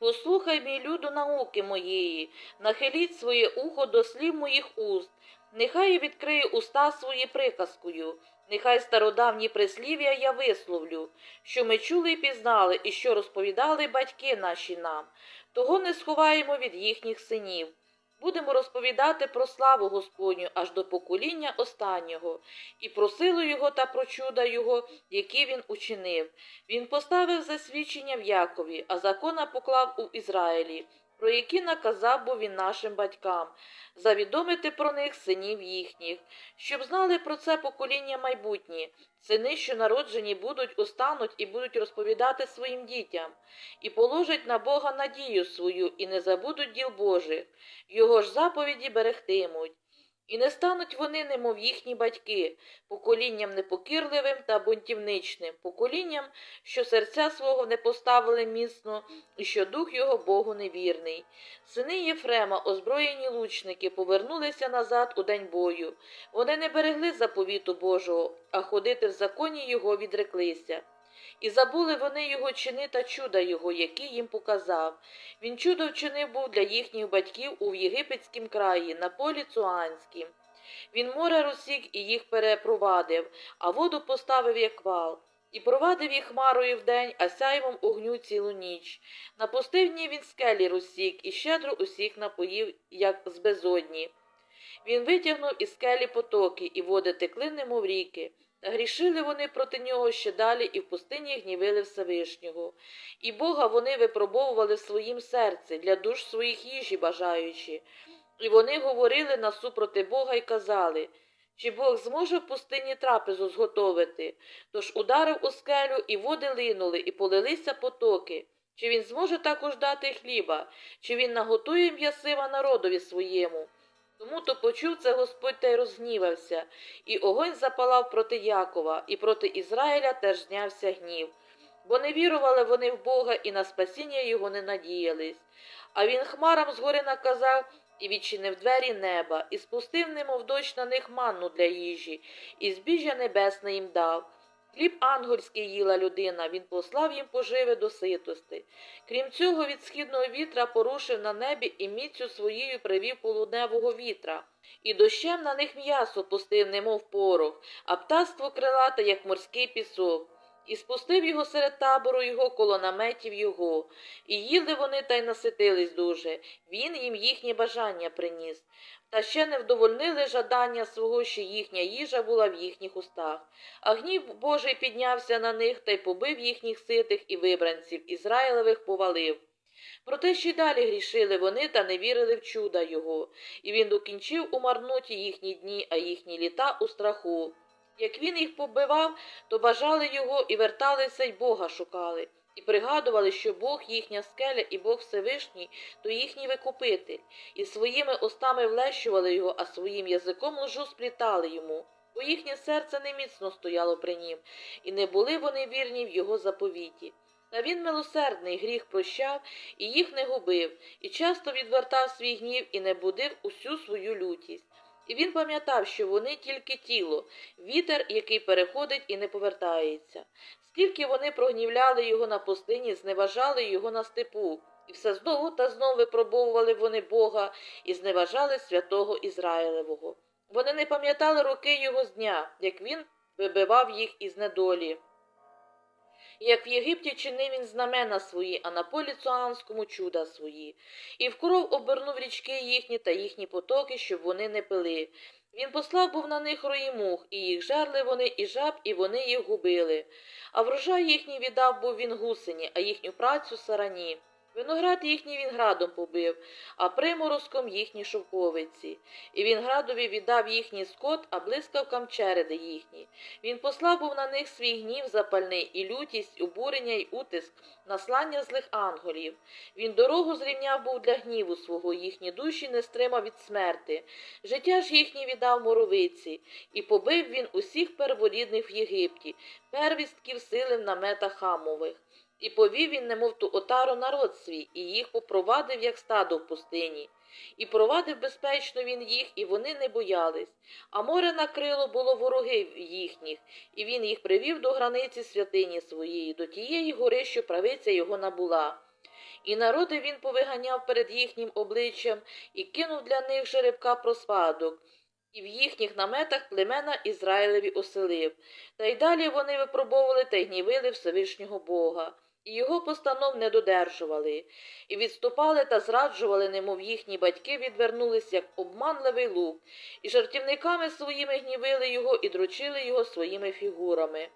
Послухай, мій люду, науки моєї, нахиліть своє ухо до слів моїх уст, нехай відкриє уста свої приказкою, нехай стародавні прислів'я я висловлю, що ми чули і пізнали, і що розповідали батьки наші нам, того не сховаємо від їхніх синів. Будемо розповідати про славу Господню аж до покоління останнього, і про силу Його та про чуда Його, які він учинив. Він поставив засвідчення в Якові, а закона поклав у Ізраїлі, про які наказав був він нашим батькам, завідомити про них синів їхніх, щоб знали про це покоління майбутнє, сини, що народжені будуть, устануть і будуть розповідати своїм дітям, і положать на Бога надію свою, і не забудуть діл Божих, його ж заповіді берегтимуть. І не стануть вони, немов їхні батьки, поколінням непокірливим та бунтівничним, поколінням, що серця свого не поставили міцно, і що дух його Богу невірний. Сини Єфрема, озброєні лучники, повернулися назад у день бою. Вони не берегли заповіту Божого, а ходити в законі його відреклися. І забули вони його чини та чуда його, які їм показав. Він чудо вчинив був для їхніх батьків у єгипетськім краї, на полі Цуанськім. Він море розсік і їх перепровадив, а воду поставив як вал. І провадив їх хмарою вдень, а сяйвом огню цілу ніч. На пустивні він скелі розсік і щедро усіх напоїв, як з безодні. Він витягнув із скелі потоки, і води текли немов ріки. Грішили вони проти нього ще далі і в пустині гнівили Всевишнього. І Бога вони випробовували в своїм серці, для душ своїх їжі бажаючи. І вони говорили насупроти Бога і казали, чи Бог зможе в пустині трапезу зготовити? Тож ударив у скелю, і води линули, і полилися потоки. Чи він зможе також дати хліба, чи він наготує м'ясива народові своєму? Тому то почув це Господь та й розгнівався, і огонь запалав проти Якова, і проти Ізраїля теж знявся гнів. Бо не вірували вони в Бога і на спасіння його не надіялись. А він хмарам згори наказав і відчинив двері неба, і спустив немов дощ на них манну для їжі, і збіжжя небесне їм дав. Хліб ангельський їла людина, він послав їм поживи до ситости. Крім цього, від східного вітра порушив на небі і міцю своєю привів полудневого вітра, і дощем на них м'ясо пустив, немов порох, а птаство крилате, як морський пісок. І спустив його серед табору його коло наметів його, і їли вони та й наситились дуже. Він їм їхнє бажання приніс. Та ще не вдовольнили жадання свого, що їхня їжа була в їхніх устах. А гнів Божий піднявся на них та й побив їхніх ситих і вибранців, Ізраїлевих повалив. Проте ще й далі грішили вони та не вірили в чуда його, і він докінчив у марноті їхні дні, а їхні літа у страху. Як він їх побивав, то бажали його і верталися й Бога шукали, і пригадували, що Бог їхня скеля і Бог Всевишній, то їхній викупитель, і своїми устами влещували його, а своїм язиком лжу сплітали йому. Бо їхнє серце не міцно стояло при нім, і не були вони вірні в його заповіті. Та він милосердний гріх прощав і їх не губив, і часто відвертав свій гнів і не будив усю свою лютість. І він пам'ятав, що вони тільки тіло, вітер, який переходить і не повертається. Скільки вони прогнівляли його на пустині, зневажали його на степу, і все знову та знов випробовували вони Бога і зневажали святого Ізраїлевого. Вони не пам'ятали роки його з дня, як він вибивав їх із недолі. Як в Єгипті чинив він знамена свої, а на полі Цуанському чуда свої, і в кров обернув річки їхні та їхні потоки, щоб вони не пили. Він послав був на них роїмух, і їх жерли вони, і жаб, і вони їх губили. А врожай їхній віддав був він гусені, а їхню працю сарані. Виноград їхній він градом побив, а приморозком їхні шовковиці. І він градові віддав їхній скот, а блискавкам череди їхні. Він послав був на них свій гнів запальний, і лютість, обурення й утиск, наслання злих ангелів. Він дорогу зрівняв був для гніву свого, їхні душі не стримав від смерти. Життя ж їхнє віддав моровиці, і побив він усіх перворідних в Єгипті, первістків сили в наметах хамових. І повів він, немов ту отару народ свій, і їх попровадив, як стадо в пустині. І провадив безпечно він їх, і вони не боялись. А море накрило було ворогів їхніх, і він їх привів до границі святині своєї, до тієї гори, що правиця його набула. І народи він повиганяв перед їхнім обличчям і кинув для них жеребка про спадок, і в їхніх наметах племена Ізраїлеві оселив. Та й далі вони випробовували та й гнівили Всевишнього Бога, його постанов не додержували, і відступали та зраджували, немов їхні батьки відвернулись, як обманливий лук, і жартівниками своїми гнівили його і дрочили його своїми фігурами.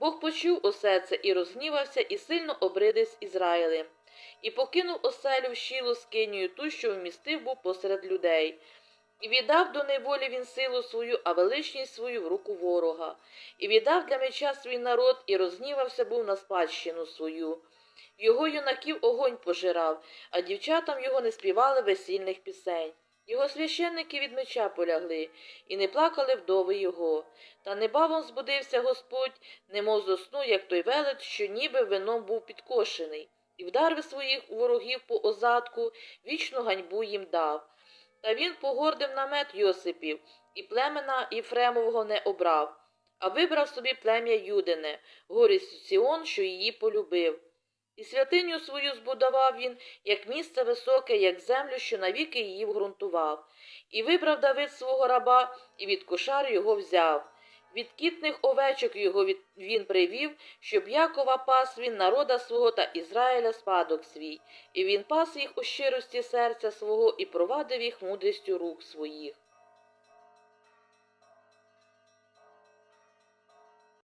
Бог почув усе це і розгнівався, і сильно обридився Ізраїлем, і покинув оселю в щілу скинію ту, що вмістив був посеред людей. І віддав до неволі він силу свою, а величність свою в руку ворога, і віддав для меча свій народ, і розгнівався був на спадщину свою. Його юнаків огонь пожирав, а дівчатам його не співали весільних пісень. Його священники від меча полягли, і не плакали вдови його. Та небавом збудився Господь, немов зо сну, як той велет, що ніби вином був підкошений, і вдарив своїх ворогів по озадку, вічну ганьбу їм дав. Та він погордив намет Йосипів, і племена Єфремового не обрав, а вибрав собі плем'я Юдине, горість Сіон, що її полюбив. І святиню свою збудував він, як місце високе, як землю, що навіки її вґрунтував. І вибрав Давид свого раба, і від кошар його взяв. Від кітних овечок його від... він привів, щоб Якова пас він народа свого та Ізраїля спадок свій, і він пас їх у щирості серця свого і провадив їх мудрістю рук своїх.